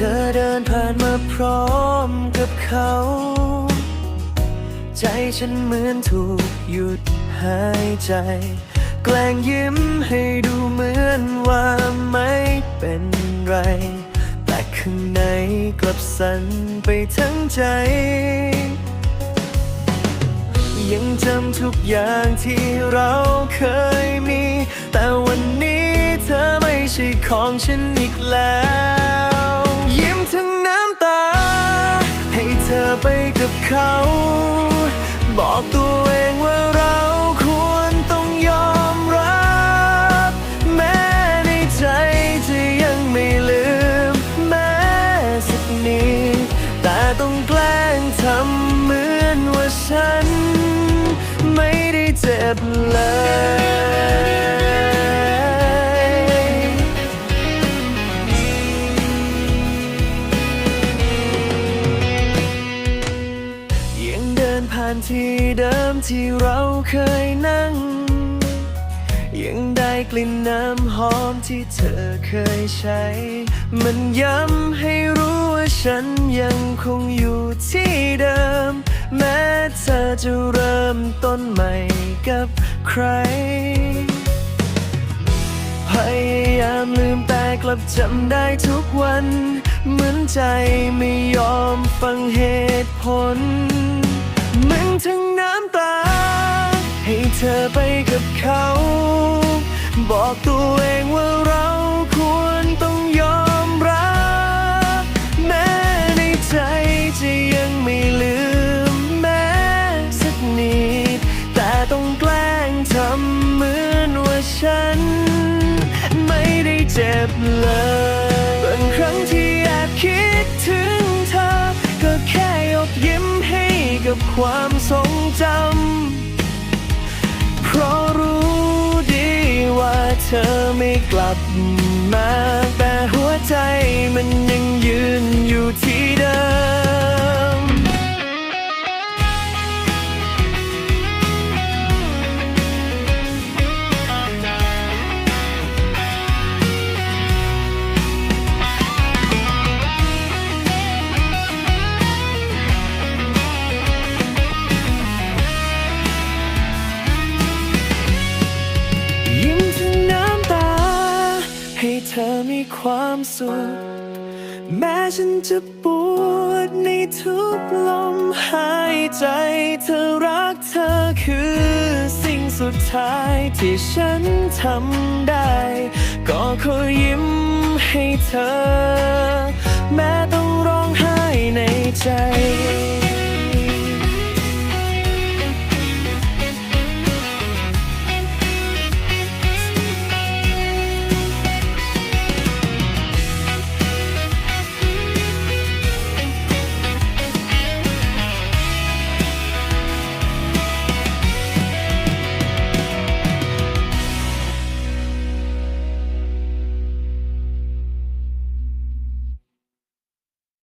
ธอเดินผ่านมาพร้อมกับเขา ใจฉันเหมือนถูกหยุดหายใจ แกล้งยิ้มให้ดูเหมือนว่าไม่เป็นไร แต่ข้างในกลับสั่นไปทั้งใจ ยังจำทุกอย่างที่เราเคยมี แต่วันนี้เธอไม่ใช่ของฉันอีกแล้ว ยิ้มทั้งน้ำตา ให้เธอไปกับเขา บอกตัวเองว่าเราควรต้องยอมรับ แม้ในใจจะยังไม่ลืม แม้สักนิดแต่ต้องแกล้งทำเหมือนว่าฉัน ไม่ได้เจ็บเลย นผ่านที่เดิมที่เราเคยนั่ง ยังได้กลิ่นน้ำหอมที่เธอเคยใช้ มันย้ำให้รู้ว่าฉันยังคงอยู่ที่เดิม แม้เธอจะเริ่มต้นใหม่กับใคร พยายามลืมแต่กลับจำได้ทุกวัน เหมือนใจไม่ยอมฟังเหตุผล ทั้งน้ำตา ให้เธอไปกับเขา บอกตัวเองว่าเราควรต้องยอมรับ แม้ในใจจะยังไม่ลืมแม้สักนิด แต่ต้องแกล้งทำเหมือนว่าฉัน ไม่ได้เจ็บเลย กับความทรงจำ เพราะรู้ดีว่าเธอไม่กลับมา แต่หัวใจมันยังยืนอยู่ที่เดิม อมีความสุข แม้ฉันจะปวดในทุกลมหายใจ เธอรักเธอคือสิ่งสุดท้ายที่ฉันทำได้ ก็ขอยิ้มให้เธอ แม้ต้องร้องไห้ในใจ